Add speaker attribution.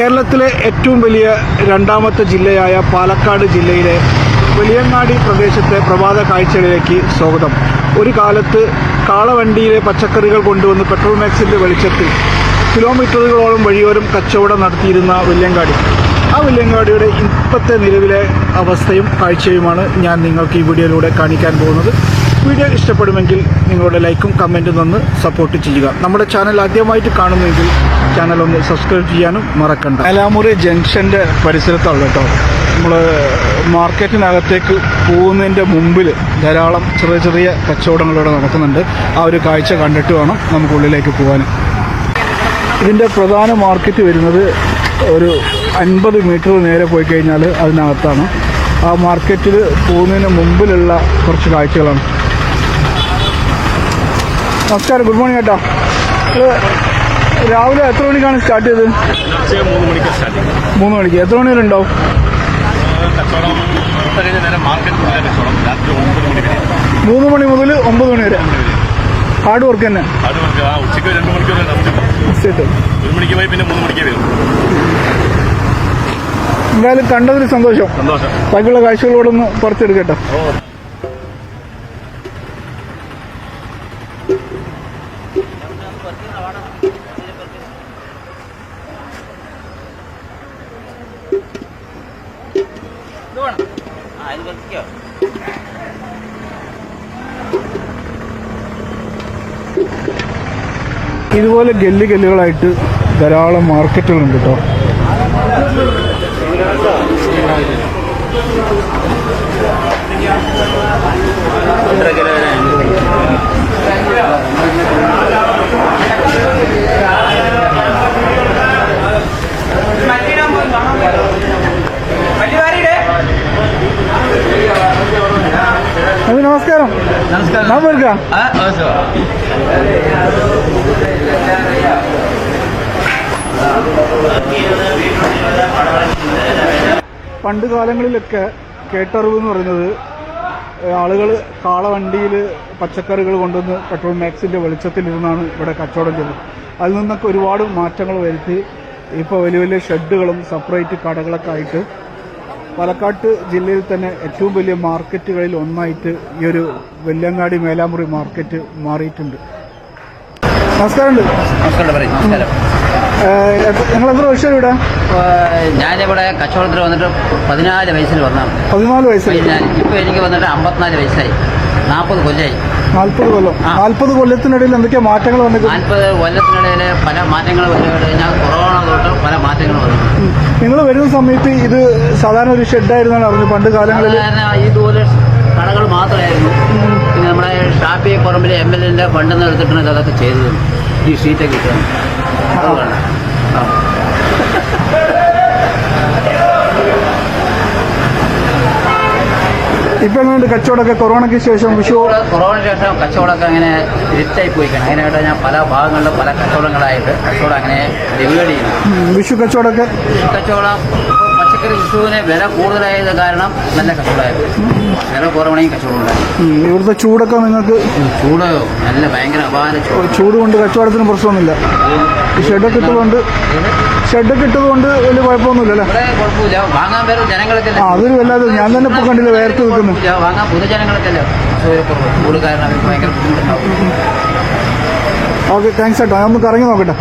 Speaker 1: കേരളത്തിലെ ഏറ്റവും വലിയ രണ്ടാമത്തെ ജില്ലയായ പാലക്കാട് ജില്ലയിലെ വലിയങ്ങാടി പ്രദേശത്തെ പ്രഭാത കാഴ്ചകളിലേക്ക് സ്വാഗതം. ഒരു കാലത്ത് കാളവണ്ടിയിലെ പച്ചക്കറികൾ കൊണ്ടുവന്ന് പെട്രോൾ മാക്സിന്റെ വെളിച്ചത്തിൽ കിലോമീറ്ററുകളോളം വഴിയോരം കച്ചവടം നടത്തിയിരുന്ന വെല്യങ്കാടി ആ വെല്യങ്കാടിയുടെ ഇപ്പോഴത്തെ നിലവിലെ അവസ്ഥയും കാഴ്ചയുമാണ് ഞാൻ നിങ്ങൾക്ക് ഈ വീഡിയോയിലൂടെ കാണിക്കാൻ പോകുന്നത്. വീഡിയോ ഇഷ്ടപ്പെടുമെങ്കിൽ നിങ്ങളുടെ ലൈക്കും കമന്റും തന്ന് സപ്പോർട്ട് ചെയ്യുക. നമ്മുടെ ചാനൽ ആദ്യമായിട്ട് കാണുന്നെങ്കിൽ ചാനൽ ഒന്ന് സബ്സ്ക്രൈബ് ചെയ്യാനും മറക്കണ്ട. അലാമുറി ജംഗ്ഷന്റെ പരിസരത്താണ് കേട്ടോ. നമ്മൾ മാർക്കറ്റിനകത്തേക്ക് പോകുന്നതിന്റെ മുമ്പിൽ ധാരാളം ചെറിയ ചെറിയ കച്ചവടങ്ങളിവിടെ നടക്കുന്നുണ്ട്. ആ ഒരു കാഴ്ച കണ്ടിട്ട് വേണം നമുക്ക് ഉള്ളിലേക്ക് പോകാൻ. ഇതിന്റെ പ്രധാന മാർക്കറ്റ് വരുന്നത് ഒരു അൻപത് മീറ്റർ നേരെ പോയി കഴിഞ്ഞാൽ അതിനകത്താണ്. ആ മാർക്കറ്റിൽ പോകുന്നതിന് മുമ്പിലുള്ള കുറച്ച് കാഴ്ചകളാണ്. നമസ്കാരം ഗുഡ് മോർണിംഗ് കേട്ടോ ഇത് രാവിലെ എത്ര മണിക്കാണ് സ്റ്റാർട്ട് ചെയ്തത്?
Speaker 2: മൂന്ന് മണിക്ക്.
Speaker 1: എത്ര മണി വരെ ഉണ്ടാവും മൂന്ന് മണി മുതൽ ഒമ്പത് മണി വരെ. ഹാർഡ് വർക്ക് തന്നെ.
Speaker 2: ആ ഉച്ചയ്ക്ക് രണ്ട് മണിക്കൂർ റെസ്റ്റ്
Speaker 1: സെറ്റ്
Speaker 2: ഒരു മണിക്ക് പോയി പിന്നെ മൂന്ന് മണിക്ക് വരും
Speaker 1: എന്തായാലും കണ്ടതിൽ സന്തോഷം.
Speaker 2: സന്തോഷം.
Speaker 1: ബാക്കിയുള്ള കാഴ്ചകളോടൊന്ന് പുറത്തെടുക്കട്ടെ
Speaker 2: ഓ
Speaker 1: ഇതുപോലെ ഗല്ലി ഗല്ലുകളായിട്ട് ധാരാളം മാർക്കറ്റുകളുണ്ട് കേട്ടോ. നമസ്കാരം.
Speaker 3: നമസ്കാരം.
Speaker 1: പണ്ട് കാലങ്ങളിലൊക്കെ കേട്ടറിവ് എന്ന് പറയുന്നത് ആളുകൾ കാളവണ്ടിയിൽ പച്ചക്കറികൾ കൊണ്ടുവന്ന് പെട്രോൾ മാക്സിന്റെ വെളിച്ചത്തിലിരുന്നാണ് ഇവിടെ കച്ചവടം ചെയ്തത്. അതിൽ നിന്നൊക്കെ ഒരുപാട് മാറ്റങ്ങൾ വരുത്തി. ഇപ്പോൾ വലിയ വലിയ ഷെഡുകളും സെപ്പറേറ്റ് കടകളൊക്കെ ആയിട്ട് പാലക്കാട്ട് ജില്ലയിൽ തന്നെ ഏറ്റവും വലിയ മാർക്കറ്റുകളിൽ ഒന്നായിട്ട് ഈ ഒരു വെല്ലങ്ങാടി മേലാമുറി മാർക്കറ്റ് മാറിയിട്ടുണ്ട്. നമസ്കാരമുണ്ട് നിങ്ങൾ എത്ര വർഷം ഇവിടെ?
Speaker 3: ഞാനിവിടെ കച്ചവടത്തിൽ വന്നിട്ട് പതിനാല് വയസ്സിൽ വന്നതാണ്
Speaker 1: പതിനാല്
Speaker 3: വയസ്സിൽ ഇപ്പൊ എനിക്ക് വന്നിട്ട് അമ്പത്തിനാല് വയസ്സായി. നാൽപ്പത് കൊല്ലമായി
Speaker 1: നാൽപ്പത് കൊല്ലം. നാൽപ്പത് കൊല്ലത്തിനിടയിൽ എന്തൊക്കെയാ മാറ്റങ്ങൾ വന്നിട്ടുണ്ട്
Speaker 3: നാൽപ്പത് കൊല്ലത്തിനിടയിൽ പല മാറ്റങ്ങൾ വന്നു കഴിഞ്ഞാൽ കൊറോണ തൊട്ട് പല മാറ്റങ്ങൾ വന്നു
Speaker 1: നിങ്ങൾ വരുന്ന സമയത്ത് ഇത് സാധാരണ ഒരു ഷെഡായിരുന്നാണ് അറിഞ്ഞു. പണ്ട് കാലങ്ങളിൽ
Speaker 3: ഇതുപോലെ കടകൾ മാത്രമായിരുന്നു. പിന്നെ നമ്മുടെ ഷാപ്പി പറമ്പിലെ എം എൽ എന്റെ ഫണ്ടിൽ നിന്ന് എടുത്തിട്ടാണ് അതൊക്കെ ചെയ്തത്. ഈ ഷീറ്റൊക്കെ കിട്ടുന്നത് അതുകൊണ്ടാണ്.
Speaker 1: ഇപ്പൊ എങ്ങനെയുണ്ട് കച്ചവടമൊക്കെ? കൊറോണയ്ക്ക് ശേഷം വിഷു
Speaker 3: കൊറോണയ്ക്ക് കൊറോണ ശേഷം കച്ചവടമൊക്കെ അങ്ങനെ ഇരുട്ടായി പോയി അങ്ങനെയായിട്ട് ഞാൻ പല ഭാഗങ്ങളിലും പല കച്ചവടങ്ങളായിട്ട് കച്ചവടം അങ്ങനെ ഡെലിവറി ചെയ്യുന്നു
Speaker 1: വിഷു കച്ചവടമൊക്കെ?
Speaker 3: കച്ചവടം പച്ചക്കറി വിഷുവിന് വില കൂടുതലായത് കാരണം നല്ല കച്ചവടമായിരുന്നു. വില കുറവാണെങ്കിൽ കച്ചവടം ഉണ്ടായി
Speaker 1: ഉം, ഇവിടുത്തെ ചൂടൊക്കെ നിങ്ങൾക്ക്
Speaker 3: ചൂട് നല്ല ഭയങ്കര അപാര ചൂട്.
Speaker 1: ചൂട് കൊണ്ട് കച്ചവടത്തിന് പ്രശ്നമൊന്നുമില്ല. ഈ ഷെഡൊക്കെ ഇട്ടതുകൊണ്ട് ഷെഡൊക്കെ ഇട്ടതുകൊണ്ട് വലിയ കുഴപ്പമൊന്നുമില്ല അല്ലേ?
Speaker 3: ഇവിടെ കുഴപ്പമില്ല. വാങ്ങാൻ പേരും ജനങ്ങളൊക്കെ
Speaker 1: ആ അതൊരു വല്ലാതെ ഞാൻ തന്നെ ഇപ്പൊ കണ്ടില്ല വേർത്ത് നിൽക്കുന്നു.
Speaker 3: വാങ്ങാൻ പൊതുജനങ്ങൾക്കല്ലേ അസൗകര്യക്കുറവ് ചൂട് കാരണം അവർക്ക് ഭയങ്കര ബുദ്ധിമുട്ടുണ്ടാവും.
Speaker 1: ഓക്കെ താങ്ക്സ് കേട്ടോ ഞാൻ ഒന്ന് കറങ്ങി നോക്കട്ടെ.